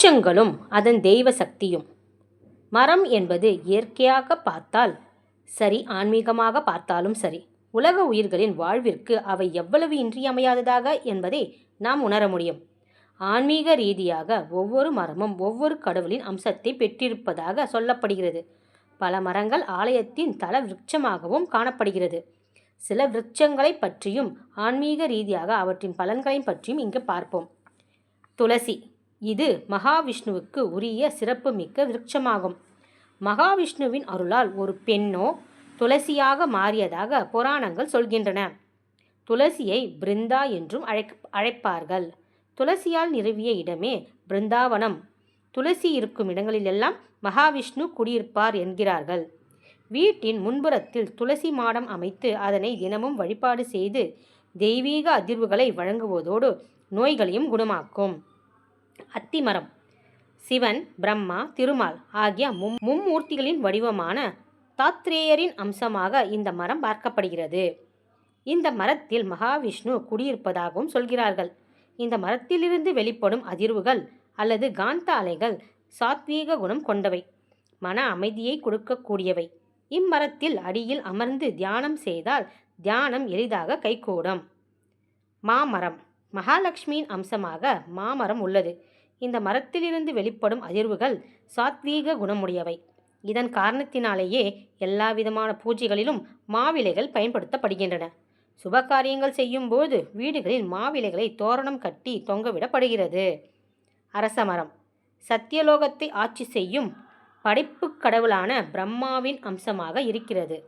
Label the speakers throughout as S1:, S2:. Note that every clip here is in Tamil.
S1: விருட்சங்களும் அதன் தெய்வ சக்தியும். மரம் என்பது இயற்கையாக பார்த்தால் சரி ஆன்மீகமாக பார்த்தாலும் சரி உலக உயிர்களின் வாழ்விற்கு அவை எவ்வளவு இன்றியமையாததாக என்பதை நாம் உணர முடியும். ஆன்மீக ரீதியாக ஒவ்வொரு மரமும் ஒவ்வொரு கடவுளின் அம்சத்தை பெற்றிருப்பதாக சொல்லப்படுகிறது. பல மரங்கள் ஆலயத்தின் தல விருட்சமாகவும் காணப்படுகிறது. சில விருட்சங்களை பற்றியும் ஆன்மீக ரீதியாக அவற்றின் பலன்களையும் பற்றியும் இங்கு பார்ப்போம். துளசி இது மகாவிஷ்ணுவுக்கு உரிய சிறப்புமிக்க விருட்சமாகும். மகாவிஷ்ணுவின் அருளால் ஒரு பெண்ணோ துளசியாக மாறியதாக புராணங்கள் சொல்கின்றன. துளசியை பிருந்தா என்றும் அழைக் அழைப்பார்கள். துளசியால் நிறுவிய இடமே பிருந்தாவனம். துளசி இருக்கும் இடங்களிலெல்லாம் மகாவிஷ்ணு குடியிருப்பார் என்கிறார்கள். வீட்டின் முன்புறத்தில் துளசி மாடம் அமைத்து அதனை தினமும் வழிபாடு செய்து தெய்வீக அதிர்வுகளை வழங்குவதோடு நோய்களையும் குணமாக்கும். அத்திமரம். சிவன் பிரம்மா திருமால் ஆகிய மும் மும்மூர்த்திகளின் வடிவமான தாத்ரேயரின் அம்சமாக இந்த மரம் பார்க்கப்படுகிறது. இந்த மரத்தில் மகாவிஷ்ணு குடியிருப்பதாகவும் சொல்கிறார்கள். இந்த மரத்திலிருந்து வெளிப்படும் அதிர்வுகள் அல்லது காந்த அலைகள் சாத்வீக குணம் கொண்டவை. மன அமைதியை கொடுக்கக்கூடியவை. இம்மரத்தில் அடியில் அமர்ந்து தியானம் செய்தால் தியானம் எளிதாக கைகூடும். மாமரம். மகாலட்சுமியின் அம்சமாக மாமரம் உள்ளது. இந்த மரத்திலிருந்து வெளிப்படும் அதிர்வுகள் சாத்வீக குணமுடையவை. இதன் காரணத்தினாலேயே எல்லா விதமான பூஜைகளிலும் மாவிலைகள் பயன்படுத்தப்படுகின்றன. சுபகாரியங்கள் செய்யும்போது வீடுகளில் மாவிலைகளை தோரணம் கட்டி தொங்கவிடப்படுகிறது. அரசமரம் சத்தியலோகத்தை ஆட்சி செய்யும் படைப்புக் கடவுளான பிரம்மாவின் அம்சமாக இருக்கிறது.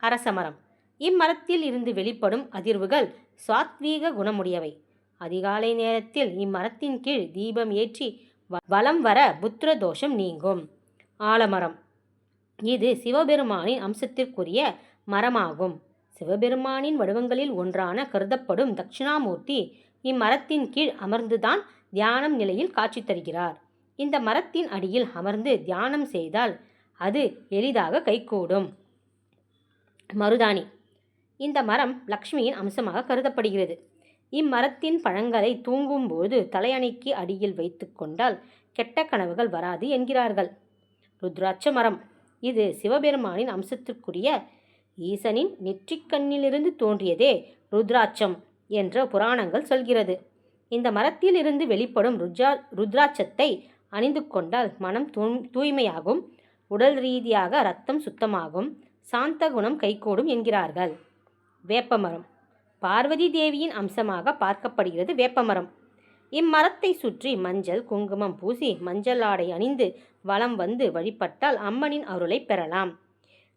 S1: அரசமரம் இம்மரத்தில் இருந்து வெளிப்படும் அதிர்வுகள் சாத்வீக குணமுடையவை. அதிகாலை நேரத்தில் இம்மரத்தின் கீழ் தீபம் ஏற்றி வ- வலம் வர புத்திர தோஷம் நீங்கும். ஆலமரம். இது சிவபெருமானின் அம்சத்திற்குரிய மரமாகும். சிவபெருமானின் வடிவங்களில் ஒன்றான கருதப்படும் தட்சிணாமூர்த்தி இம்மரத்தின் கீழ் அமர்ந்துதான் தியானம் நிலையில் காட்சி தருகிறார். இந்த மரத்தின் அடியில் அமர்ந்து தியானம் செய்தால் அது எளிதாக கைகூடும். மருதாணி. இந்த மரம் லக்ஷ்மியின் அம்சமாக கருதப்படுகிறது. இம்மரத்தின் பழங்களை தூங்கும்போது தலையணைக்கு அடியில் வைத்து கொண்டால் கெட்ட கனவுகள் வராது என்கிறார்கள். ருத்ராட்ச மரம். இது சிவபெருமானின் அம்சத்திற்குரிய ஈசனின் நெற்றிக்கண்ணிலிருந்து தோன்றியதே ருத்ராட்சம் என்ற புராணங்கள் சொல்கிறது. இந்த மரத்தில் இருந்து வெளிப்படும் ருத்ரா ருத்ராட்சத்தை அணிந்து கொண்டால் மனம் தூய்மையாகும் உடல் ரீதியாக ரத்தம் சுத்தமாகும் சாந்த குணம் கைகூடும் என்கிறார்கள். வேப்பமரம். பார்வதி தேவியின் அம்சமாக பார்க்கப்படுகிறது வேப்பமரம். இம்மரத்தை சுற்றி மஞ்சள் குங்குமம் பூசி மஞ்சள் ஆடை அணிந்து வலம் வந்து வழிபட்டால் அம்மனின் அருளை பெறலாம்.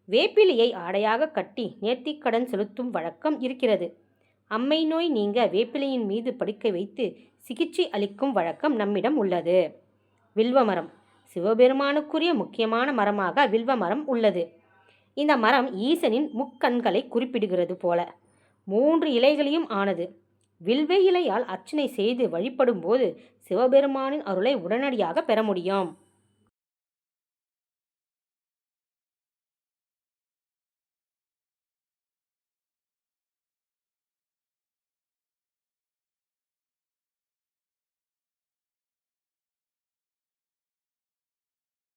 S1: வேப்பிலையை ஆடையாக கட்டி நேர்த்திக்கடன் செலுத்தும் வழக்கம் இருக்கிறது. அம்மை நோய் நீங்க வேப்பிலையின் மீது படுக்க வைத்து சிகிச்சை அளிக்கும் வழக்கம் நம்மிடம் உள்ளது. வில்வமரம். சிவபெருமானுக்குரிய முக்கியமான மரமாக வில்வமரம் உள்ளது. இந்த மரம் ஈசனின் முக்கண்களை குறிப்பிடுகிறது போல. மூன்று இலைகளையும் ஆனது. வில்வே இலையால் அர்ச்சனை செய்து வழிபடும்போது சிவபெருமானின் அருளை உடனடியாக பெற முடியும்.